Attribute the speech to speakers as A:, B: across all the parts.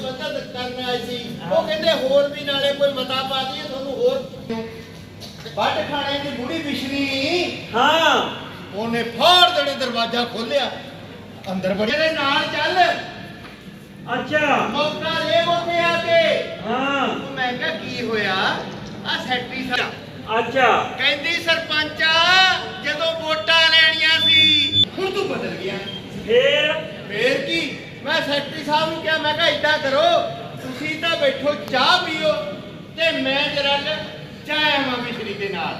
A: ਮਦਦ ਕਰਨ ਆਏ ਸੀ। ਉਹ ਕਹਿੰਦੇ ਹੋਰ ਵੀ ਨਾਲੇ ਕੋਈ ਮਤਾ ਪਾ ਦਈਏ ਤੁਹਾਨੂੰ ਹੋਰ ਵੱਡ ਖਾਣੇ ਦੀ ਬੁੜੀ ਵਿਸ਼ਨੀ
B: ਹਾਂ।
A: ਉਹਨੇ ਫਾੜ ਦੇਣੇ ਦਰਵਾਜ਼ਾ ਖੋਲਿਆ ਅੰਦਰ ਬੜੇ ਦੇ ਨਾਲ ਚੱਲ।
B: ਅੱਛਾ।
A: ਮੌਕਾ ਲੈ ਉੱਥੇ ਆ ਕੇ।
B: ਹਾਂ।
A: ਮੈਂ ਕਿਹਾ ਕੀ ਹੋਇਆ? ਆ ਸੈਕਟਰੀ ਸਾਹਿਬ
B: ਅੱਛਾ।
A: ਕਹਿੰਦੀ ਸਰਪੰਚਾ ਜਦੋਂ ਵੋਟਾਂ ਲੈਣੀਆਂ ਸੀ ਹੁਣ ਤੂੰ ਬਦਲ ਗਿਆ।
B: ਫੇਰ?
A: ਫੇਰ ਮੈਂ ਸੈਕਟਰੀ ਸਾਹਿਬ ਨੂੰ ਕਿਹਾ ਮੈਂ ਕਿਹਾ ਇਦਾਂ ਕਰੋ ਤੁਸੀਂ ਤਾਂ ਬੈਠੋ ਚਾਹ ਪੀਓ ਤੇ ਮੈਂ ਜਰਾ ਚਾਹ ਆਵਾਂ ਮਿਸ਼ਰੀ ਦੇ ਨਾਲ।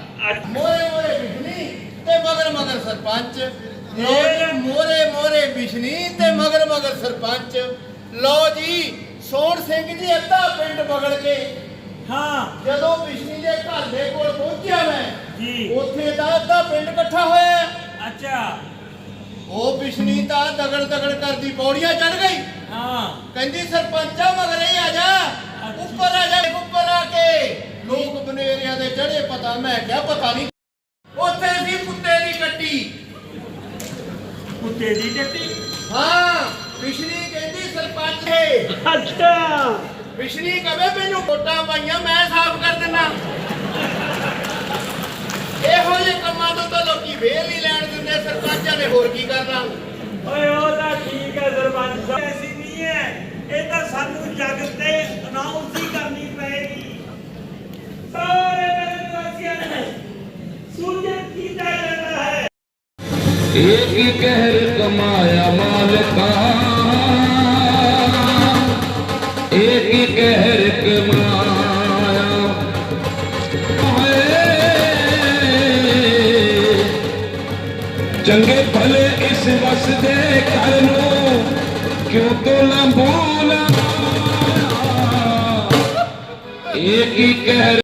A: ਮੋਰੇ ਮੋਰੇ ਬਿਸ਼ਨੀ ਤੇ ਮਗਰ ਮਗਰ ਸਰਪੰਚ। ਜੀ ਮੋਰੇ ਮੋਰੇ ਬਿਸ਼ਨੀ ਤੇ ਮਗਰ ਮਗਰ ਸਰਪੰਚ। ਲੋ ਜੀ ਸੋਹਣ ਸਿੰਘ ਜੀ ਅੱਧਾ ਪਿੰਡ ਬਗੜ ਕੇ।
B: ਹਾਂ।
A: ਜਦੋਂ ਬਿਸ਼ਨੀ ਦੇ ਘਰ ਦੇ ਕੋਲ ਪਹੁੰਚਿਆ ਮੈਂ
B: ਜੀ।
A: ਉੱਥੇ ਦਾ ਅੱਧਾ ਪਿੰਡ ਇਕੱਠਾ ਹੋਇਆ।
B: ਅੱਛਾ।
A: ਉਹ ਬਿਸ਼ਨੀ ਤਾਂ ਦਗੜ ਦਗੜ ਕਰਦੀ ਪੌੜੀਆਂ ਚੜ ਗਈ।
B: ਹਾਂ।
A: ਕਹਿੰਦੀ ਸਰਪੰਚਾ ਮਗਰੇ ਆ ਜਾ ਉੱਪਰ ਆ ਜਾ ਉੱਪਰ ਆ ਕੇ। ਲੋਕ ਬਨੇਰਿਆਂ ਦੇ ਚੜੇ ਪਤਾ ਮੈਂ ਕਿਹਾ ਪਤਾ ਨਹੀਂ। ਉੱਥੇ ਸੀ ਕੁੱਤੇ ਦੀ ਕੱਟੀ
B: ਕੁੱਤੇ ਦੀ ਟੱਟੀ
A: ਹਾਂ ਬਿਸ਼ਨੀ ਕਹਿੰਦੀ ਸਰਪੰਚ ਹੈ
B: ਅੱਛਾ।
A: ਬਿਸ਼ਨੀ ਕਵੇ ਮੈਨੂੰ ਵੋਟਾਂ ਪਾਈਆਂ ਮੈਂ ਸਾਫ਼ ਕਰ ਦਿੰਦਾ ਇਹੋ ਜਿਹੇ ਕੰਮਾਂ ਤੋਂ ਤਾਂ ਲੋਕੀ ਵੇਲ ਨਹੀਂ ਲੈਣ ਦਿੰਦੇ ਸਰਪੰਚਾਂ ਨੇ ਹੋਰ ਕੀ ਕਰਨਾ?
B: ਓਏ ਉਹ ਤਾਂ ਠੀਕ ਹੈ ਸਰਪੰਚ ਸਾਹਿਬ। ਐਸੀ ਨਹੀਂ ਹੈ। ਇਹ ਤਾਂ ਸਾਨੂੰ ਜੱਗ ਤੇ ਅਨਾਉਂਸ ਹੀ ਕਰਨੀ ਪਏਗੀ। ਸਾਰੇ ਨਿਵਾਸੀਆਂ ਨੇ ਸੂਰਜ ਕੀਤਾ ਜਾਂਦਾ ਹੈ? ਇੱਕ ਕਹਿਰ ਕਮਾਇਆ? कहर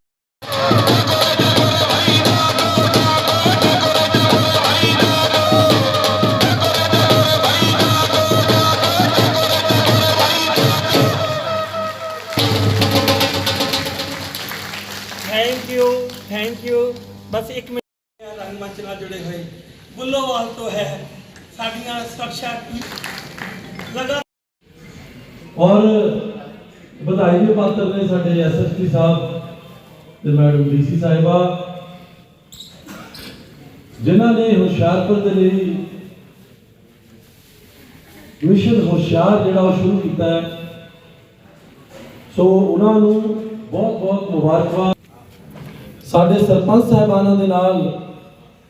B: ਸਾਡੀਆਂ ਸੁਰੱਖਿਆ ਕੀ ਲਗਾ
C: ਔਰ ਵਧਾਈ ਦੇ ਪਾਤਰ ਨੇ ਸਾਡੇ ਐਸਐਸਪੀ ਸਾਹਿਬ ਤੇ ਮੈਡਮ ਡੀਸੀ ਸਾਹਿਬਾ ਜਿਨ੍ਹਾਂ ਨੇ ਹੁਸ਼ਿਆਰਪੁਰ ਦੇ ਲਈ ਮਿਸ਼ਨ ਹੁਸ਼ਿਆਰ ਜਿਹੜਾ ਉਹ ਸ਼ੁਰੂ ਕੀਤਾ ਹੈ ਸੋ ਉਹਨਾਂ ਨੂੰ ਬਹੁਤ ਬਹੁਤ ਮੁਬਾਰਕਬਾਦ ਸਾਡੇ ਸਰਪੰਚ ਸਾਹਿਬਾਨਾਂ ਦੇ ਨਾਲ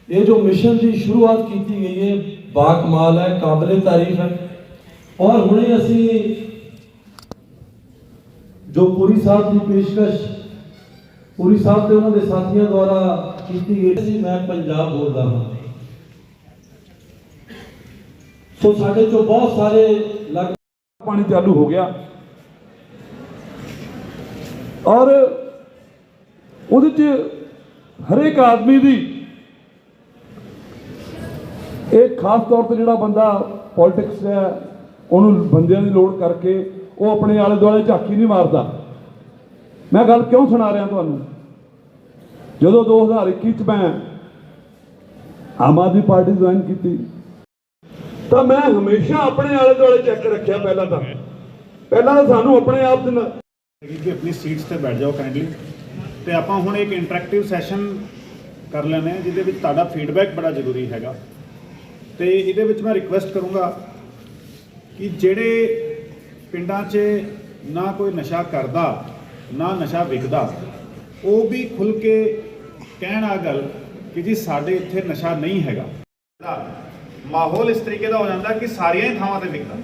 C: ਇਹ ਜੋ ਮਿਸ਼ਨ ਦੀ ਸ਼ੁਰੂਆਤ ਕੀਤੀ ਗਈ ਹੈ ਬਾਕਮਾਲ ਹੈ, ਕਾਬਲੇ ਤਾਰੀਫ ਹੈ। ਔਰ ਹੁਣੇ ਅਸੀਂ ਜੋ ਪੂਰੀ ਸਾਹਿਬ ਦੀ ਪੇਸ਼ਕਸ਼, ਪੂਰੀ ਸਾਹਿਬ ਤੇ ਉਹਨਾਂ ਦੇ ਸਾਥੀਆਂ ਦੁਆਰਾ ਕੀਤੀ ਗਈ ਸੀ, ਮੈਂ ਪੰਜਾਬ ਬੋਲਦਾ ਹਾਂ। ਸੋ ਸਾਡੇ ਚੋਂ ਬਹੁਤ ਸਾਰੇ ਲੱਗ
D: ਪਾਣੀ ਚਾਲੂ ਹੋ ਗਿਆ। ਔਰ ਉਹਦੇ ਚ ਹਰੇਕ ਆਦਮੀ ਦੀ ਇਹ ਖਾਸ ਤੌਰ ਤੇ ਜਿਹੜਾ ਬੰਦਾ ਪੋਲਿਟਿਕਸ ਹੈ, ਉਹਨੂੰ ਬੰਦਿਆਂ ਦੀ ਲੋੜ ਕਰਕੇ ਉਹ ਆਪਣੇ ਆਲੇ ਦੁਆਲੇ ਝਾਕੀ ਨਹੀਂ ਮਾਰਦਾ। ਮੈਂ ਗੱਲ ਕਿਉਂ ਸੁਣਾ ਰਿਹਾ ਤੁਹਾਨੂੰ? ਜਦੋਂ 2021 ਚ ਮੈਂ ਆਮ ਆਦਮੀ ਪਾਰਟੀ ਜੁਆਇਨ ਕੀਤੀ, ਤਾਂ ਮੈਂ ਹਮੇਸ਼ਾ ਆਪਣੇ ਆਲੇ ਦੁਆਲੇ ਚੈੱਕ ਰੱਖਿਆ ਪਹਿਲਾਂ ਤਾਂ। ਪਹਿਲਾਂ ਤਾਂ ਸਾਨੂੰ ਆਪਣੇ ਆਪ ਦੇ ਨਾਲ
E: ਕਿ ਆਪਣੀ ਸੀਟਸ ਤੇ ਬੈਠ ਜਾਓ ਕਾਈਂਡਲੀ ਤੇ ਆਪਾਂ ਹੁਣ ਇੱਕ ਇੰਟਰੈਕਟਿਵ ਸੈਸ਼ਨ ਕਰ ਲੈਣੇ ਆ ਜਿਹਦੇ ਵਿੱਚ ਤੁਹਾਡਾ ਫੀਡਬੈਕ ਬੜਾ ਜ਼ਰੂਰੀ ਹੈਗਾ। ਤੇ ਇਹਦੇ ਵਿੱਚ ਮੈਂ ਰਿਕੁਐਸਟ ਕਰੂੰਗਾ ਕਿ ਜਿਹੜੇ ਪਿੰਡਾਂ 'ਚ ਨਾ ਕੋਈ ਨਸ਼ਾ ਕਰਦਾ, ਨਾ ਨਸ਼ਾ ਵਿਕਦਾ, ਉਹ ਵੀ ਖੁੱਲ ਕੇ ਕਹਿਣ ਆ ਗੱਲ ਕਿ ਜੀ ਸਾਡੇ ਇੱਥੇ ਨਸ਼ਾ ਨਹੀਂ ਹੈਗਾ। ਮਾਹੌਲ ਇਸ ਤਰੀਕੇ ਦਾ ਹੋ ਜਾਂਦਾ ਕਿ ਸਾਰੀਆਂ ਹੀ ਥਾਵਾਂ ਤੇ ਵਿਕਦਾ।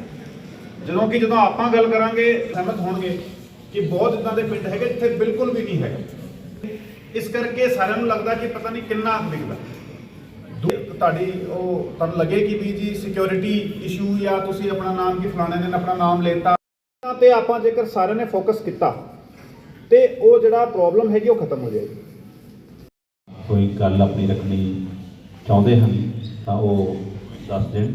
E: ਜਦੋਂ ਕਿ ਜਦੋਂ ਆਪਾਂ ਗੱਲ ਕਰਾਂਗੇ, ਸਹਿਮਤ ਹੋਣਗੇ ਕਿ ਬਹੁਤ ਇਦਾਂ ਦੇ ਪਿੰਡ ਹੈਗੇ ਜਿੱਥੇ ਬਿਲਕੁਲ ਵੀ ਨਹੀਂ ਹੈਗਾ। ਇਸ ਕਰਕੇ ਸਾਰਿਆਂ ਨੂੰ ਲੱਗਦਾ ਕਿ ਪਤਾ ਨਹੀਂ ਕਿੰਨਾ ਵਿਕਦਾ। ਤੁਹਾਡੀ ਉਹ ਤੁਹਾਨੂੰ ਲੱਗੇ ਕਿ ਵੀ ਜੀ ਸਿਕਿਉਰਿਟੀ ਇਸ਼ੂ ਜਾਂ ਤੁਸੀਂ ਆਪਣਾ ਨਾਮ ਕੀ ਫਲਾਣੇ ਨੇ ਆਪਣਾ ਨਾਮ ਲੈਤਾ? ਤੇ ਆਪਾਂ ਜੇਕਰ ਸਾਰਿਆਂ ਨੇ ਫੋਕਸ ਕੀਤਾ ਤੇ ਉਹ ਜਿਹੜਾ ਪ੍ਰੋਬਲਮ ਹੈਗੀ ਉਹ ਖਤਮ ਹੋ ਜਾਏਗੀ।
F: ਕੋਈ ਗੱਲ ਆਪਣੀ ਰੱਖਣੀ ਚਾਹੁੰਦੇ ਹਨ ਤਾਂ ਉਹ ਦੱਸ ਦੇਣ।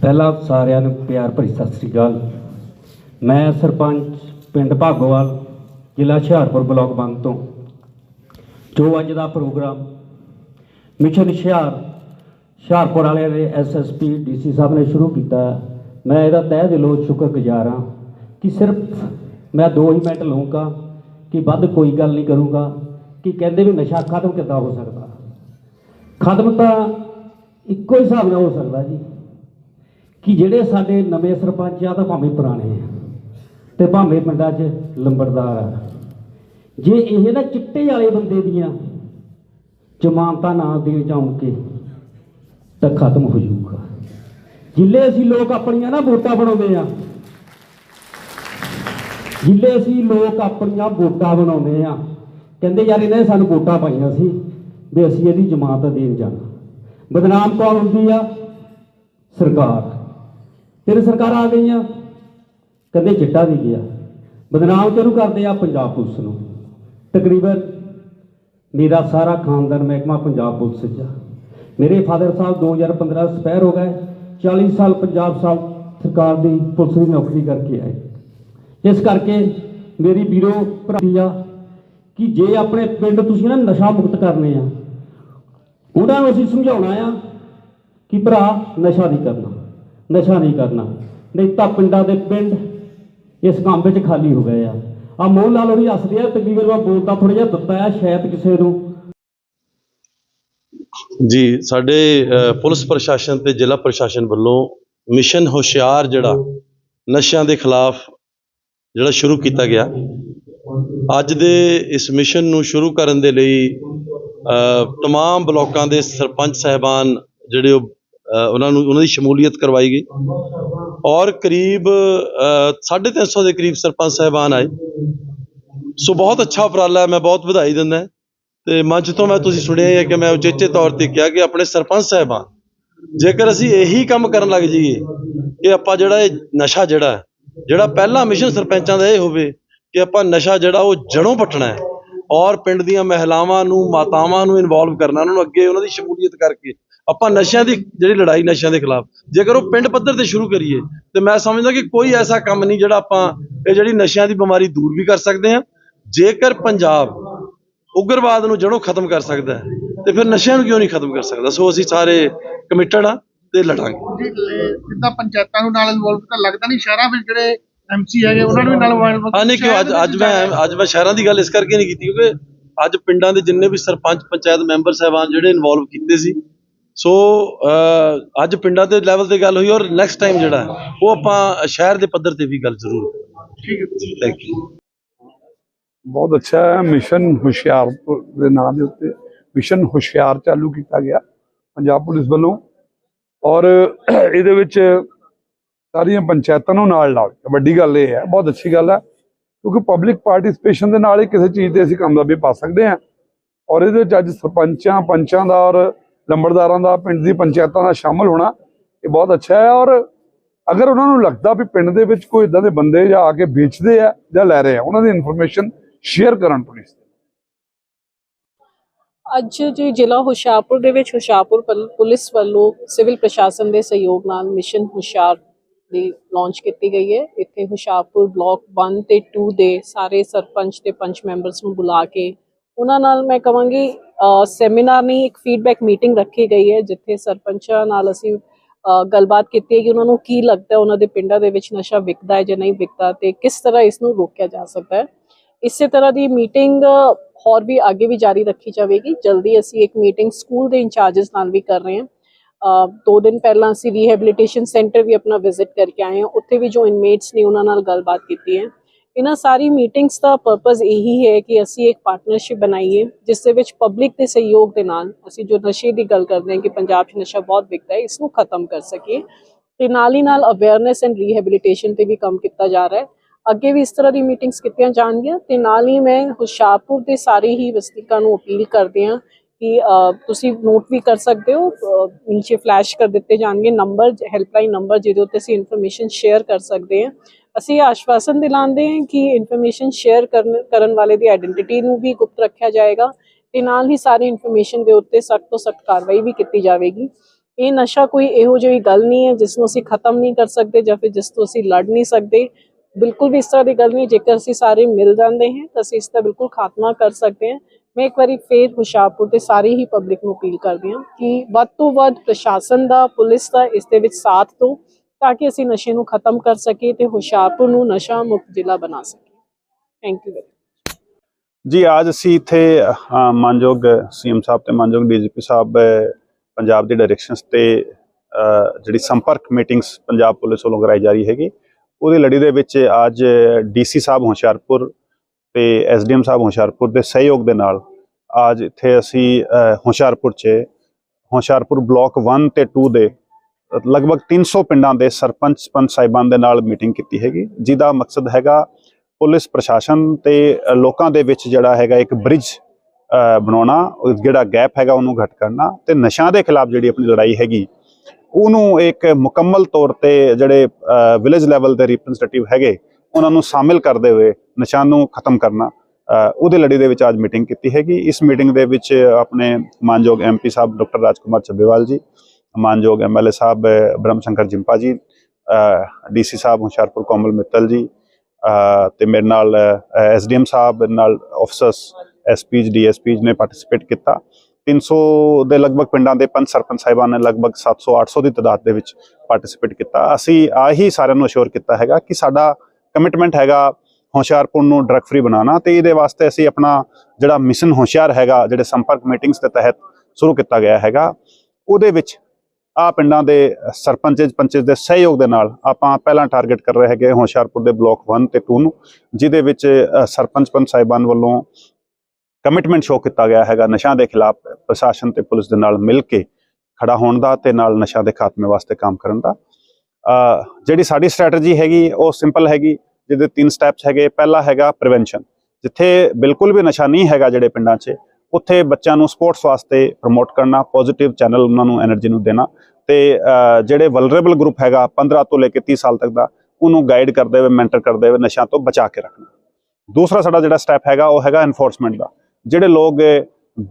G: ਪਹਿਲਾਂ ਸਾਰਿਆਂ ਨੂੰ ਪਿਆਰ ਭਰੀ ਸਤਿ ਸ੍ਰੀ ਅਕਾਲ। ਮੈਂ ਸਰਪੰਚ ਪਿੰਡ ਭਾਗੋਵਾਲ ਜ਼ਿਲ੍ਹਾ ਹੁਸ਼ਿਆਰਪੁਰ ਬਲਾਕ ਬੰਦ ਤੋਂ। ਜੋ ਅੱਜ ਦਾ ਪ੍ਰੋਗਰਾਮ ਮਿਸ਼ਨ ਹੁਸ਼ਿਆਰ, ਹੁਸ਼ਿਆਰਪੁਰ ਵਾਲਿਆਂ ਦੇ ਐਸਐਸਪੀ ਡੀਸੀ ਸਾਹਿਬ ਨੇ ਸ਼ੁਰੂ ਕੀਤਾ ਮੈਂ ਇਹਦਾ ਤਹਿ ਦਿਲੋਂ ਸ਼ੁਕਰਗੁਜ਼ਾਰ ਹਾਂ ਕਿ ਸਿਰਫ ਮੈਂ 2 ਹੀ ਮਿੰਟ ਲਵਾਂਗਾ ਕਿ ਵੱਧ ਕੋਈ ਗੱਲ ਨਹੀਂ ਕਰੂੰਗਾ ਕਿ ਕਹਿੰਦੇ ਵੀ ਨਸ਼ਾ ਖਤਮ ਕਿੱਦਾਂ ਹੋ ਸਕਦਾ। ਖਤਮ ਤਾਂ ਇੱਕੋ ਹੀ ਹਿਸਾਬ ਨਾਲ ਹੋ ਸਕਦਾ ਜੀ ਕਿ ਜਿਹੜੇ ਸਾਡੇ ਨਵੇਂ ਸਰਪੰਚ ਆ ਤਾਂ ਭਾਵੇਂ ਪੁਰਾਣੇ ਆ ਤੇ ਭਾਵੇਂ ਪਿੰਡਾਂ 'ਚ ਲੰਬੜਦਾਰ ਆ। ਜੇ ਇਹ ਨਾ ਚਿੱਟੇ ਵਾਲੇ ਬੰਦੇ ਦੀਆਂ ਜ਼ਮਾਨਤਾਂ ਨਾ ਦੇਣ ਚਾਹੁੰਕੇ ਤਾਂ ਖਤਮ ਹੋ ਜਾਊਗਾ। ਜਿੱਲੇ ਅਸੀਂ ਲੋਕ ਆਪਣੀਆਂ ਨਾ ਵੋਟਾਂ ਬਣਾਉਂਦੇ ਆ, ਜਿੱਲੇ ਅਸੀਂ ਲੋਕ ਆਪਣੀਆਂ ਵੋਟਾਂ ਬਣਾਉਂਦੇ ਆ, ਕਹਿੰਦੇ ਯਾਰ ਇਹਨਾਂ ਨੇ ਸਾਨੂੰ ਵੋਟਾਂ ਪਾਈਆਂ ਸੀ, ਵੀ ਅਸੀਂ ਇਹਦੀ ਜ਼ਮਾਨਤ ਦੇਣ ਜਾਣਾ। ਬਦਨਾਮ ਕੌਣ ਹੁੰਦੀ ਆ? ਸਰਕਾਰ। ਫਿਰ ਸਰਕਾਰਾਂ ਆ ਗਈਆਂ, ਕਹਿੰਦੇ ਚਿੱਟਾ ਵੀ ਗਿਆ। ਬਦਨਾਮ ਕਿਹਨੂੰ ਕਰਦੇ ਆ? ਪੰਜਾਬ ਪੁਲਿਸ ਨੂੰ। ਤਕਰੀਬਨ ਮੇਰਾ ਸਾਰਾ ਖਾਨਦਾਨ ਮਹਿਕਮਾ ਪੰਜਾਬ ਪੁਲਿਸ 'ਚ ਆ। ਮੇਰੇ ਫਾਦਰ ਸਾਹਿਬ 2015 ਸਪੈਰ ਹੋ ਗਏ। 40 ਸਾਲ ਪੰਜਾਬ ਸਾਹਿਬ ਸਰਕਾਰ ਦੀ ਪੁਲਿਸ ਦੀ ਨੌਕਰੀ ਕਰਕੇ ਆਏ। ਇਸ ਕਰਕੇ ਮੇਰੀ ਵੀਰੋ ਭਰਾਤੀ ਕਿ ਜੇ ਆਪਣੇ ਪਿੰਡ ਤੁਸੀਂ ਨਾ ਨਸ਼ਾ ਮੁਕਤ ਕਰਨੇ ਆ, ਉਹਨਾਂ ਨੂੰ ਅਸੀਂ ਸਮਝਾਉਣਾ ਆ ਕਿ ਭਰਾ, ਨਸ਼ਾ ਨਹੀਂ ਕਰਨਾ, ਨਸ਼ਾ ਨਹੀਂ ਕਰਨਾ। ਨਹੀਂ ਤਾਂ ਪਿੰਡਾਂ ਦੇ ਪਿੰਡ ਇਸ ਕੰਮ ਵਿੱਚ ਖਾਲੀ ਹੋ ਗਏ ਆ। ਆ ਮੋਹਨ ਲਾਲ ਹੋਰੀ ਹੱਸਦੇ ਆ ਤਕਰੀਬਨ ਮੈਂ ਬੋਲਦਾ ਥੋੜਾ ਜਿਹਾ ਦਿੱਤਾ ਆ ਸ਼ਾਇਦ ਕਿਸੇ ਨੂੰ
H: ਜੀ ਸਾਡੇ ਅ, ਪੁਲਿਸ ਪ੍ਰਸ਼ਾਸਨ ਤੇ ਜ਼ਿਲ੍ਹਾ ਪ੍ਰਸ਼ਾਸਨ ਵੱਲੋਂ ਮਿਸ਼ਨ ਹੁਸ਼ਿਆਰ ਜਿਹੜਾ ਨਸ਼ਿਆਂ ਦੇ ਖਿਲਾਫ ਜਿਹੜਾ ਸ਼ੁਰੂ ਕੀਤਾ ਗਿਆ ਅੱਜ ਦੇ ਇਸ ਮਿਸ਼ਨ ਨੂੰ ਸ਼ੁਰੂ ਕਰਨ ਦੇ ਲਈ ਅ, तमाम ਬਲਾਕਾਂ ਦੇ ਸਰਪੰਚ ਸਹਿਬਾਨ ਜਿਹੜੇ ਉਹ, ਅ, ਉਹਨਾਂ ਨੂੰ ਉਹਨਾਂ ਦੀ ਸ਼ਮੂਲੀਅਤ ਕਰਵਾਈ ਗਈ। ਔਰ ਕਰੀਬ ਅ, 350 ਦੇ ਕਰੀਬ ਸਰਪੰਚ ਸਹਿਬਾਨ ਆਏ। ਸੋ ਬਹੁਤ ਅੱਛਾ ਉਪਰਾਲਾ ਹੈ ਮੈਂ ਬਹੁਤ ਵਧਾਈ ਦਿੰਦਾ ਤੇ ਮੰਚ ਤੋਂ ਮੈਂ ਤੁਸੀਂ ਸੁਣਿਆ ਹੀ ਹੈ ਕਿ ਮੈਂ ਉਚੇਚੇ ਤੌਰ ਤੇ ਕਿਹਾ ਕਿ ਆਪਣੇ ਸਰਪੰਚ ਸਾਹਿਬਾਨ ਜੇਕਰ ਅਸੀਂ ਇਹੀ ਕੰਮ ਕਰਨ ਲੱਗ ਜਾਈਏ ਕਿ ਆਪਾਂ ਜਿਹੜਾ ਇਹ ਨਸ਼ਾ ਜਿਹੜਾ ਜਿਹੜਾ ਪਹਿਲਾ ਮਿਸ਼ਨ ਸਰਪੰਚਾਂ ਦਾ ਇਹ ਹੋਵੇ ਕਿ ਆਪਾਂ ਨਸ਼ਾ ਜਿਹੜਾ ਉਹ ਜੜੋਂ ਪੱਟਣਾ ਹੈ ਔਰ ਪਿੰਡ ਦੀਆਂ ਮਹਿਲਾਵਾਂ ਨੂੰ ਮਾਤਾਵਾਂ ਨੂੰ ਇਨਵੋਲਵ ਕਰਨਾ ਉਹਨਾਂ ਨੂੰ ਅੱਗੇ ਉਹਨਾਂ ਦੀ ਸ਼ਮੂਲੀਅਤ ਕਰਕੇ ਆਪਾਂ ਨਸ਼ਿਆਂ ਦੀ ਜਿਹੜੀ ਲੜਾਈ ਨਸ਼ਿਆਂ ਦੇ ਖਿਲਾਫ ਜੇਕਰ ਉਹ ਪਿੰਡ ਪੱਧਰ ਤੇ ਸ਼ੁਰੂ ਕਰੀਏ ਤੇ ਮੈਂ ਸਮਝਦਾ ਕਿ ਕੋਈ ਐਸਾ ਕੰਮ ਨਹੀਂ ਜਿਹੜਾ ਆਪਾਂ ਇਹ ਜਿਹੜੀ ਨਸ਼ਿਆਂ ਦੀ ਬਿਮਾਰੀ ਦੂਰ ਵੀ ਕਰ ਸਕਦੇ ਹਾਂ। ਜੇਕਰ ਪੰਜਾਬ ਉਗਰਵਾਦ ਨੂੰ ਜੜੋਂ ਖਤਮ ਕਰ ਸਕਦਾ ਹੈ ਤੇ ਫਿਰ ਨਸ਼ਿਆਂ ਨੂੰ ਕਿਉਂ ਨਹੀਂ ਖਤਮ ਕਰ ਸਕਦਾ? ਸੋ ਅਸੀਂ ਸਾਰੇ ਕਮਿਟਡ ਆ ਤੇ ਲੜਾਂਗੇ।
I: ਜਿੱਦਾਂ ਪੰਚਾਇਤਾਂ ਨੂੰ ਨਾਲ ਇਨਵੋਲਵ ਤਾਂ ਲੱਗਦਾ ਨਹੀਂ ਸ਼ਹਿਰਾਂ ਵਿੱਚ ਜਿਹੜੇ ਐਮਸੀ ਹੈਗੇ ਉਹਨਾਂ ਨੂੰ ਵੀ ਨਾਲ ਇਨਵੋਲਵ
H: ਹਾਂ ਨਹੀਂ ਕਿਉਂ? ਅੱਜ ਅੱਜ ਮੈਂ ਅੱਜ ਮੈਂ ਸ਼ਹਿਰਾਂ ਦੀ ਗੱਲ ਇਸ ਕਰਕੇ ਨਹੀਂ ਕੀਤੀ ਕਿਉਂਕਿ ਅੱਜ ਪਿੰਡਾਂ ਦੇ ਜਿੰਨੇ ਵੀ ਸਰਪੰਚ ਪੰਚਾਇਤ ਮੈਂਬਰ ਸਾਹਿਬਾਨ ਜਿਹੜੇ ਇਨਵੋਲਵ ਕੀਤੇ ਸੀ ਸੋ ਅੱਜ ਪਿੰਡਾਂ ਦੇ ਲੈਵਲ ਤੇ ਗੱਲ ਹੋਈ ਔਰ ਨੈਕਸਟ ਟਾਈਮ ਜਿਹੜਾ ਉਹ ਆਪਾਂ ਸ਼ਹਿਰ ਦੇ ਪੱਧਰ ਤੇ ਵੀ ਗੱਲ ਜ਼ਰੂਰ
I: ਠੀਕ ਹੈ।
H: ਥੈਂਕ ਯੂ
D: ਬਹੁਤ ਅੱਛਾ ਹੈ ਮਿਸ਼ਨ ਹੁਸ਼ਿਆਰਪੁਰ ਦੇ ਨਾਂ ਦੇ ਉੱਤੇ ਮਿਸ਼ਨ ਹੁਸ਼ਿਆਰ ਚਾਲੂ ਕੀਤਾ ਗਿਆ ਪੰਜਾਬ ਪੁਲਿਸ ਵੱਲੋਂ ਔਰ ਇਹਦੇ ਵਿੱਚ ਸਾਰੀਆਂ ਪੰਚਾਇਤਾਂ ਨੂੰ ਨਾਲ ਲਾਓ ਵੱਡੀ ਗੱਲ ਇਹ ਹੈ, ਬਹੁਤ ਅੱਛੀ ਗੱਲ ਹੈ, ਕਿਉਂਕਿ ਪਬਲਿਕ ਪਾਰਟਿਸਿਪੇਸ਼ਨ ਦੇ ਨਾਲ ਹੀ ਕਿਸੇ ਚੀਜ਼ ਤੇ ਅਸੀਂ ਕਾਮਯਾਬੀ ਪਾ ਸਕਦੇ ਹਾਂ। ਔਰ ਇਹਦੇ ਵਿੱਚ ਅੱਜ ਸਰਪੰਚਾਂ, ਪੰਚਾਂ ਦਾ ਔਰ ਲੰਬੜਦਾਰਾਂ ਦਾ, ਪਿੰਡ ਦੀ ਪੰਚਾਇਤਾਂ ਦਾ ਸ਼ਾਮਲ ਹੋਣਾ, ਇਹ ਬਹੁਤ ਅੱਛਾ ਹੈ। ਔਰ ਅਗਰ ਉਹਨਾਂ ਨੂੰ ਲੱਗਦਾ ਵੀ ਪਿੰਡ ਦੇ ਵਿੱਚ ਕੋਈ ਇਦਾਂ ਦੇ ਬੰਦੇ ਜਾਂ ਆ ਕੇ ਵੇਚਦੇ ਆ ਜਾਂ ਲੈ ਰਹੇ ਆ, ਉਹਨਾਂ ਦੀ ਇਨਫੋਰਮੇਸ਼ਨ ਸ਼ੇਅਰ ਕਰਨ ਪੁਲਿਸ
J: ਅੱਜ ਜੀ ਜ਼ਿਲ੍ਹਾ ਹੁਸ਼ਿਆਰਪੁਰ ਦੇ ਵਿੱਚ ਹੁਸ਼ਿਆਰਪੁਰ ਪੁਲਿਸ ਵੱਲੋਂ ਸਿਵਲ ਪ੍ਰਸ਼ਾਸਨ ਦੇ ਸਹਿਯੋਗ ਨਾਲ ਮਿਸ਼ਨ ਹੁਸ਼ਿਆਰ ਦੀ ਲਾਂਚ ਕੀਤੀ ਗਈ ਹੈ। ਇੱਥੇ ਹੁਸ਼ਿਆਰਪੁਰ ਬਲਾਕ 1 ਤੇ 2 ਦੇ ਸਾਰੇ ਸਰਪੰਚ ਤੇ ਪੰਚ ਮੈਂਬਰਸ ਨੂੰ ਬੁਲਾ ਕੇ ਉਹਨਾਂ ਨਾਲ ਮੈਂ ਕਹਾਂਗੀ ਸੈਮੀਨਾਰ ਨਹੀਂ, ਇੱਕ ਫੀਡਬੈਕ ਮੀਟਿੰਗ ਰੱਖੀ ਗਈ ਹੈ, ਜਿੱਥੇ ਸਰਪੰਚਾਂ ਨਾਲ ਅਸੀਂ ਗੱਲਬਾਤ ਕੀਤੀ ਹੈ ਕਿ ਉਹਨਾਂ ਨੂੰ ਕੀ ਲੱਗਦਾ ਉਹਨਾਂ ਦੇ ਪਿੰਡਾਂ ਦੇ ਵਿੱਚ ਨਸ਼ਾ ਵਿਕਦਾ ਹੈ ਜਾਂ ਨਹੀਂ ਵਿਕਦਾ ਤੇ ਕਿਸ ਤਰ੍ਹਾਂ ਇਸ ਨੂੰ ਰੋਕਿਆ ਜਾ ਸਕਦਾ ਹੈ। ਇਸੇ ਤਰ੍ਹਾਂ ਦੀ ਮੀਟਿੰਗ ਹੋਰ ਵੀ ਅੱਗੇ ਵੀ ਜਾਰੀ ਰੱਖੀ ਜਾਵੇਗੀ। ਜਲਦੀ ਅਸੀਂ ਇੱਕ ਮੀਟਿੰਗ ਸਕੂਲ ਦੇ ਇੰਚਾਰजेस ਨਾਲ ਵੀ ਕਰ ਰਹੇ ਹਾਂ। ਦੋ ਦਿਨ ਪਹਿਲਾਂ ਅਸੀਂ ਰੀਹੈਬਿਲਿਟੇਸ਼ਨ ਸੈਂਟਰ ਵੀ ਆਪਣਾ ਵਿਜ਼ਿਟ ਕਰਕੇ ਆਏ ਹਾਂ। ਉੱਥੇ ਵੀ ਜੋ ਇਨਮੇਟਸ ਨੇ ਉਹਨਾਂ ਨਾਲ ਗੱਲਬਾਤ ਕੀਤੀ ਹੈ। ਇਹਨਾਂ ਸਾਰੀ ਮੀਟਿੰਗਸ ਦਾ ਪਰਪਸ ਇਹੀ ਹੈ ਕਿ ਅਸੀਂ ਇੱਕ ਪਾਰਟਨਰਸ਼ਿਪ ਬਣਾਈਏ, ਜਿਸ ਦੇ ਵਿੱਚ ਪਬਲਿਕ ਦੇ ਸਹਿਯੋਗ ਦੇ ਨਾਲ ਅਸੀਂ ਜੋ ਨਸ਼ੇ ਦੀ ਗੱਲ ਕਰਦੇ ਹਾਂ ਕਿ ਪੰਜਾਬ 'ਚ ਨਸ਼ਾ ਬਹੁਤ ਵਿਕਦਾ ਹੈ, ਇਸ ਨੂੰ ਖਤਮ ਕਰ ਸਕੀਏ। ਤੇ ਨਾਲ ਹੀ ਨਾਲ ਅਵੇਅਰਨੈਸ ਐਂਡ ਰੀਹੈਬਿਲਿਟੇਸ਼ਨ ਤੇ ਵੀ ਕੰਮ ਕੀਤਾ ਜਾ ਰਿਹਾ ਹੈ। ਅੱਗੇ ਵੀ ਇਸ ਤਰ੍ਹਾਂ ਦੀ ਮੀਟਿੰਗਸ ਕੀਤੀਆਂ ਜਾਣਗੀਆਂ। ਤੇ ਨਾਲ ਹੀ ਮੈਂ ਹੁਸ਼ਿਆਰਪੁਰ ਦੇ ਸਾਰੇ ਹੀ ਵਸਨੀਕਾਂ ਨੂੰ ਅਪੀਲ ਕਰਦੇ ਹਾਂ ਕਿ ਅ, ਤੁਸੀਂ ਨੋਟ ਵੀ ਕਰ ਸਕਦੇ ਹੋ ਅ, ਨੀਚੇ ਫਲੈਸ਼ ਕਰ ਦਿੱਤੇ ਜਾਣਗੇ ਨੰਬਰ ਹੈਲਪਲਾਈਨ ਨੰਬਰ ਜਿਹਦੇ ਉੱਤੇ ਅਸੀਂ ਇਨਫੋਰਮੇਸ਼ਨ ਸ਼ੇਅਰ ਕਰ ਸਕਦੇ ਹਾਂ ਅਸੀਂ ਆਸ਼ਵਾਸਨ ਦਿਲਾਉਂਦੇ ਹਾਂ ਕਿ ਇਨਫੋਰਮੇਸ਼ਨ ਸ਼ੇਅਰ ਕਰਨ ਕਰਨ ਵਾਲੇ ਦੀ ਆਇਡੈਂਟੀਟੀ ਨੂੰ ਵੀ ਗੁਪਤ ਰੱਖਿਆ ਜਾਏਗਾ ਤੇ ਨਾਲ ਹੀ ਸਾਰੀ ਇਨਫੋਰਮੇਸ਼ਨ ਦੇ ਉੱਤੇ ਸਖਤ ਤੋਂ ਸਖਤ ਕਾਰਵਾਈ ਵੀ ਕੀਤੀ ਜਾਵੇਗੀ ਇਹ ਨਸ਼ਾ ਕੋਈ ਇਹੋ ਜਿਹੀ ਗੱਲ ਨਹੀਂ ਹੈ ਜਿਸ ਨੂੰ ਅਸੀਂ ਖਤਮ ਨਹੀਂ ਕਰ ਸਕਦੇ ਜਾਂ ਫਿਰ ਜਿਸ ਤੋਂ ਅਸੀਂ ਲੜ ਨਹੀਂ ਸਕਦੇ ਬਿਲਕੁਲ ਵੀ ਇਸ ਤਰ੍ਹਾਂ ਦੀ ਗੱਲ ਨਹੀਂ ਜੇਕਰ ਅਸੀਂ ਸਾਰੇ ਮਿਲ ਜਾਂਦੇ ਹਾਂ ਤਾਂ ਅਸੀਂ ਇਸ ਦਾ ਬਿਲਕੁਲ ਖਾਤਮਾ ਕਰ ਸਕਦੇ ਹਾਂ ਮੈਂ ਇੱਕ ਵਾਰੀ ਫੇਰ ਹੁਸ਼ਿਆਰਪੁਰ ਤੇ ਸਾਰੀ ਹੀ ਪਬਲਿਕ ਨੂੰ ਅਪੀਲ ਕਰਦੀ ਹਾਂ ਕਿ ਵੱਧ ਤੋਂ ਵੱਧ ਪ੍ਰਸ਼ਾਸਨ ਦਾ, ਪੁਲਿਸ ਦਾ ਇਸ ਦੇ ਵਿੱਚ ਸਾਥ ਦਿਓ ਤਾਂ ਕਿ ਅਸੀਂ ਨਸ਼ੇ ਨੂੰ ਖਤਮ ਕਰ ਸਕੀਏ ਤੇ ਹੁਸ਼ਿਆਰਪੁਰ ਨੂੰ ਨਸ਼ਾ ਮੁਕਤ ਜ਼ਿਲ੍ਹਾ ਬਣਾ ਸਕੀਏ। ਥੈਂਕ ਯੂ ਵੈਰੀ
E: ਜੀ, ਅੱਜ ਅਸੀਂ ਇੱਥੇ ਮਾਨਯੋਗ ਸੀਐਮ ਸਾਹਿਬ ਤੇ ਮਾਨਯੋਗ ਡੀਜੀਪੀ ਸਾਹਿਬ ਪੰਜਾਬ ਦੇ ਡਾਇਰੈਕਸ਼ਨਸ ਤੇ ਜਿਹੜੀ ਸੰਪਰਕ ਮੀਟਿੰਗਸ ਪੰਜਾਬ ਪੁਲਿਸ ਵੱਲੋਂ ਕਰਾਈ ਜਾ ਰਹੀ ਹੈਗੀ। ਉਹਦੀ ਲੜੀ ਦੇ ਵਿੱਚ ਅੱਜ ਡੀਸੀ ਸਾਹਿਬ ਹੁਸ਼ਿਆਰਪੁਰ ਤੇ ਐਸਡੀਐਮ ਸਾਹਿਬ ਹੁਸ਼ਿਆਰਪੁਰ ਦੇ ਸਹਿਯੋਗ ਦੇ ਨਾਲ ਅੱਜ ਇੱਥੇ ਅਸੀਂ ਹੁਸ਼ਿਆਰਪੁਰ 'ਚ ਹੁਸ਼ਿਆਰਪੁਰ ਬਲਾਕ 1 ਤੇ 2 ਦੇ ਲਗਭਗ 300 ਪਿੰਡਾਂ ਦੇ ਸਰਪੰਚ ਪੰਚ ਸਾਹਿਬਾਨ ਦੇ ਨਾਲ ਮੀਟਿੰਗ ਕੀਤੀ ਹੈਗੀ, ਜਿਹਦਾ ਮਕਸਦ ਹੈਗਾ ਪੁਲਿਸ ਪ੍ਰਸ਼ਾਸਨ ਤੇ ਲੋਕਾਂ ਦੇ ਵਿੱਚ ਜਿਹੜਾ ਹੈਗਾ ਇੱਕ ਬ੍ਰਿਜ ਬਣਾਉਣਾ, ਜਿਹੜਾ ਗੈਪ ਹੈਗਾ ਉਹਨੂੰ ਘਟ ਕਰਨਾ ਤੇ ਨਸ਼ਿਆਂ ਦੇ ਖਿਲਾਫ ਜਿਹੜੀ ਆਪਣੀ ਲੜਾਈ ਹੈਗੀ, ਉਹਨੂੰ ਇੱਕ ਮੁਕੰਮਲ ਤੌਰ ਤੇ ਜਿਹੜੇ ਵਿਲੇਜ ਲੈਵਲ ਦੇ ਰਿਪਰੈਜ਼ੈਂਟੇਟਿਵ ਹੈਗੇ ਉਹਨਾਂ ਨੂੰ ਸ਼ਾਮਿਲ ਕਰਦੇ ਹੋਏ ਨਸ਼ਾ ਨੂੰ ਖਤਮ ਕਰਨਾ ਅ, ਉਹਦੇ ਲੜੀ ਦੇ ਵਿੱਚ ਅੱਜ ਮੀਟਿੰਗ ਕੀਤੀ ਹੈਗੀ। ਇਸ ਮੀਟਿੰਗ ਦੇ ਵਿੱਚ ਆਪਣੇ ਮਾਨਯੋਗ ਐਮਪੀ ਸਾਹਿਬ ਡਾਕਟਰ ਰਾਜਕੁਮਾਰ ਚੱਬੇਵਾਲ ਜੀ ਮਾਨਯੋਗ ਐਮਐਲਏ ਸਾਹਿਬ ਬ੍ਰਹਮ ਸ਼ੰਕਰ ਜਿੰਪਾ ਜੀ ਡੀਸੀ ਸਾਹਿਬ ਹੁਸ਼ਿਆਰਪੁਰ ਕੋਮਲ ਮਿੱਤਲ ਜੀ ਅ, ਤੇ ਮੇਰੇ ਨਾਲ ਐਸਡੀਐਮ ਸਾਹਿਬ ਨਾਲ ਆਫਸਰਸ ਐਸਪੀਜ ਡੀਐਸਪੀਜ ਨੇ ਪਾਰਟਿਸਿਪੇਟ ਕੀਤਾ। 300 ਦੇ ਲਗਭਗ ਪਿੰਡਾਂ ਦੇ ਪੰਜ ਸਰਪੰਚ ਸਾਹਿਬਾਨ ਨੇ ਲਗਭਗ 700 800 ਦੀ ਤਦਾਦ ਦੇ ਵਿੱਚ ਪਾਰਟਿਸਿਪੇਟ ਕੀਤਾ। ਅਸੀਂ ਆਹੀ ਸਾਰਿਆਂ ਨੂੰ ਅਸ਼ੋਰ ਕੀਤਾ ਹੈਗਾ ਕਿ ਸਾਡਾ ਕਮਿਟਮੈਂਟ ਹੈਗਾ ਹੁਸ਼ਿਆਰਪੁਰ ਨੂੰ ਡਰਗ ਫ੍ਰੀ ਬਣਾਉਣਾ ਤੇ ਇਹਦੇ ਵਾਸਤੇ ਅਸੀਂ ਆਪਣਾ ਜਿਹੜਾ ਮਿਸ਼ਨ ਹੁਸ਼ਿਆਰ ਹੈਗਾ, ਜਿਹੜੇ ਸੰਪਰਕ ਮੀਟਿੰਗਸ ਦੇ ਤਹਿਤ ਸ਼ੁਰੂ ਕੀਤਾ ਗਿਆ ਹੈਗਾ, ਉਹਦੇ ਵਿੱਚ ਆ ਪਿੰਡਾਂ ਦੇ ਸਰਪੰਚ ਪੰਚਜ ਦੇ ਸਹਿਯੋਗ ਦੇ ਨਾਲ ਆਪਾਂ ਪਹਿਲਾਂ ਟਾਰਗੇਟ ਕਰ ਰਹੇ ਹੈਗੇ ਹੁਸ਼ਿਆਰਪੁਰ ਦੇ ਬਲਾਕ 1 ਤੇ 2 ਨੂੰ, ਜਿਹਦੇ ਵਿੱਚ ਸਰਪੰਚ ਪੰਚ ਸਾਹਿਬਾਨ ਵੱਲੋਂ ਕਮਿਟਮੈਂਟ ਸ਼ੋਅ ਕੀਤਾ ਗਿਆ ਹੈਗਾ ਨਸ਼ਿਆਂ ਦੇ ਖਿਲਾਫ ਪ੍ਰਸ਼ਾਸਨ ਤੇ ਪੁਲਿਸ ਦੇ ਨਾਲ ਮਿਲ ਕੇ ਖੜਾ ਹੋਣ ਦਾ ਤੇ ਨਾਲ ਨਸ਼ਾ ਦੇ ਖਾਤਮੇ ਵਾਸਤੇ ਕੰਮ ਕਰਨ ਦਾ। ਜਿਹੜੀ ਸਾਡੀ ਸਟ੍ਰੈਟਜੀ ਹੈਗੀ, ਉਹ ਸਿੰਪਲ ਹੈਗੀ, ਜਿਹਦੇ ਤਿੰਨ ਸਟੈਪਸ ਹੈਗੇ। ਪਹਿਲਾ ਹੈਗਾ ਪ੍ਰੀਵੈਂਸ਼ਨ ਜਿੱਥੇ ਬਿਲਕੁਲ ਵੀ ਨਸ਼ਾ ਨਹੀਂ ਹੈਗਾ ਜਿਹੜੇ ਪਿੰਡਾਂ 'ਚ, ਉੱਥੇ ਬੱਚਿਆਂ ਨੂੰ ਸਪੋਰਟਸ ਵਾਸਤੇ ਪ੍ਰਮੋਟ ਕਰਨਾ ਪੋਜ਼ਿਟਿਵ ਚੈਨਲ ਉਹਨਾਂ ਨੂੰ એનર્ਜੀ ਨੂੰ ਦੇਣਾ ਤੇ ਜਿਹੜੇ ਵਲਰੇਬਲ ਗਰੁੱਪ ਹੈਗਾ 15 ਤੋਂ ਲੈ ਕੇ 30 ਸਾਲ ਤੱਕ ਦਾ, ਉਹਨੂੰ ਗਾਈਡ ਕਰਦੇ ਹੋਏ ਮੈਂਟਰ ਕਰਦੇ ਹੋਏ ਨਸ਼ਿਆਂ ਤੋਂ ਬਚਾ ਕੇ ਰੱਖਣਾ। ਦੂਸਰਾ ਸਾਡਾ ਜਿਹੜਾ ਸਟੈਪ ਹੈਗਾ, ਉਹ ਹੈਗਾ ਐਨਫੋਰਸਮੈਂਟ ਦਾ, ਜਿਹੜੇ ਲੋਕ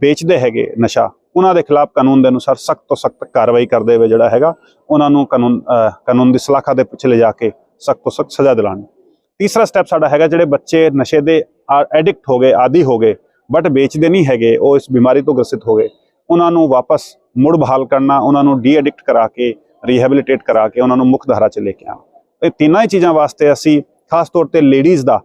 E: ਵੇਚਦੇ ਹੈਗੇ ਨਸ਼ਾ ਉਹਨਾਂ ਦੇ ਖਿਲਾਫ ਕਾਨੂੰਨ ਦੇ ਅਨੁਸਾਰ ਸਖਤ ਤੋਂ ਸਖਤ ਕਾਰਵਾਈ ਕਰਦੇ ਹੋਏ ਜਿਹੜਾ ਹੈਗਾ ਉਹਨਾਂ ਨੂੰ ਕਾਨੂੰਨ ਕਾਨੂੰਨ ਦੀ ਸਲਾਖਾ ਦੇ ਪਿੱਛੇ ਲਿਜਾ ਕੇ ਸਖਤ ਤੋਂ ਸਖਤ ਸਜ਼ਾ ਦਿਲਾਣੀ। ਤੀਸਰਾ ਸਟੈਪ ਸਾਡਾ ਹੈਗਾ ਜਿਹੜੇ ਬੱਚੇ ਨਸ਼ੇ ਦੇ ਐਡਿਕਟ ਹੋ ਗਏ ਆਦੀ ਹੋ ਗਏ ਬਟ ਵੇਚਦੇ ਨਹੀਂ ਹੈਗੇ ਉਹ ਇਸ ਬਿਮਾਰੀ ਤੋਂ ਗ੍ਰਸਿਤ ਹੋ ਗਏ। ਉਹਨਾਂ ਨੂੰ ਵਾਪਸ ਮੁੜ ਬਹਾਲ ਕਰਨਾ ਉਹਨਾਂ ਨੂੰ ਡੀ ਐਡਿਕਟ ਕਰਾ ਕੇ ਰੀਹੈਬਿਲਿਟੇਟ ਕਰਾ ਕੇ ਉਹਨਾਂ ਨੂੰ ਮੁੱਖ ਧਾਰਾ 'ਚ ਲੈ ਕੇ ਆਉਣਾ। ਇਹ ਤਿੰਨਾਂ ਹੀ ਚੀਜ਼ਾਂ ਵਾਸਤੇ ਅਸੀਂ ਖਾਸ ਤੌਰ ਤੇ ਲੇਡੀਜ਼ ਦਾ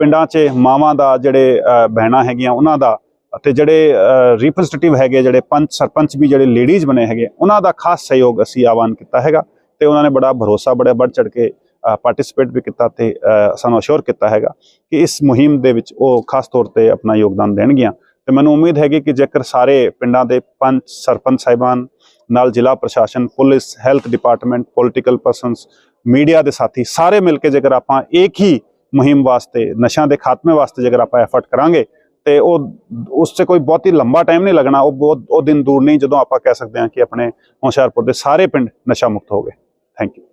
E: ਪਿੰਡਾਂ 'ਚ ਮਾਵਾਂ ਦਾ ਜਿਹੜੇ ਅ, ਹੈਗੀਆਂ ਉਹਨਾਂ ਦਾ ਅਤੇ ਜਿਹੜੇ ਰਿਪਰੈਜ਼ੈਂਟੇਟਿਵ ਹੈਗੇ ਜਿਹੜੇ ਪੰਚ, ਸਰਪੰਚ ਵੀ ਜਿਹੜੇ ਲੇਡੀਜ਼ ਬਣੇ ਹੈਗੇ ਉਹਨਾਂ ਦਾ ਖਾਸ ਸਹਿਯੋਗ ਅਸੀਂ ਆਹਵਾਨ ਕੀਤਾ ਹੈਗਾ ਤੇ ਉਹਨਾਂ ਨੇ ਬੜਾ ਭਰੋਸਾ, ਬੜਾ ਵੱਧ ਚੜ ਕੇ ਪਾਰਟਿਸਿਪੇਟ ਵੀ ਕੀਤਾ ਤੇ ਸਾਨੂੰ ਅਸ਼ੋਰ ਕੀਤਾ ਹੈਗਾ ਕਿ ਇਸ ਮੁਹਿੰਮ ਦੇ ਵਿੱਚ ਉਹ ਖਾਸ ਤੌਰ ਤੇ ਆਪਣਾ ਯੋਗਦਾਨ ਦੇਣਗੀਆਂ। ਤੇ ਮੈਨੂੰ ਉਮੀਦ ਹੈਗੀ ਕਿ ਜੇਕਰ ਸਾਰੇ ਪਿੰਡਾਂ ਦੇ ਪੰਚ, ਸਰਪੰਚ ਸਾਹਿਬਾਨ ਨਾਲ ਜ਼ਿਲ੍ਹਾ ਪ੍ਰਸ਼ਾਸਨ, police health department political persons media ਦੇ ਸਾਥੀ ਸਾਰੇ ਮਿਲ ਕੇ ਜੇਕਰ ਆਪਾਂ ਇੱਕ ਹੀ ਮੁਹਿੰਮ ਵਾਸਤੇ, ਨਸ਼ਿਆਂ ਦੇ ਖਾਤਮੇ ਵਾਸਤੇ ਜੇਕਰ ਆਪਾਂ ਐਫਰਟ ਕਰਾਂਗੇ ਤੇ ਉਹ ਉਸ 'ਚ ਕੋਈ ਬਹੁਤ ਹੀ ਲੰਬਾ ਟਾਈਮ ਨਹੀਂ ਲੱਗਣਾ, ਉਹ ਬਹੁਤ, ਉਹ ਦਿਨ ਦੂਰ ਨਹੀਂ, ਜਦੋਂ ਆਪਾਂ ਕਹਿ ਸਕਦੇ ਹਾਂ ਕਿ ਆਪਣੇ ਹੁਸ਼ਿਆਰਪੁਰ ਦੇ ਸਾਰੇ ਪਿੰਡ ਨਸ਼ਾ ਮੁਕਤ ਹੋ ਗਏ। Thank you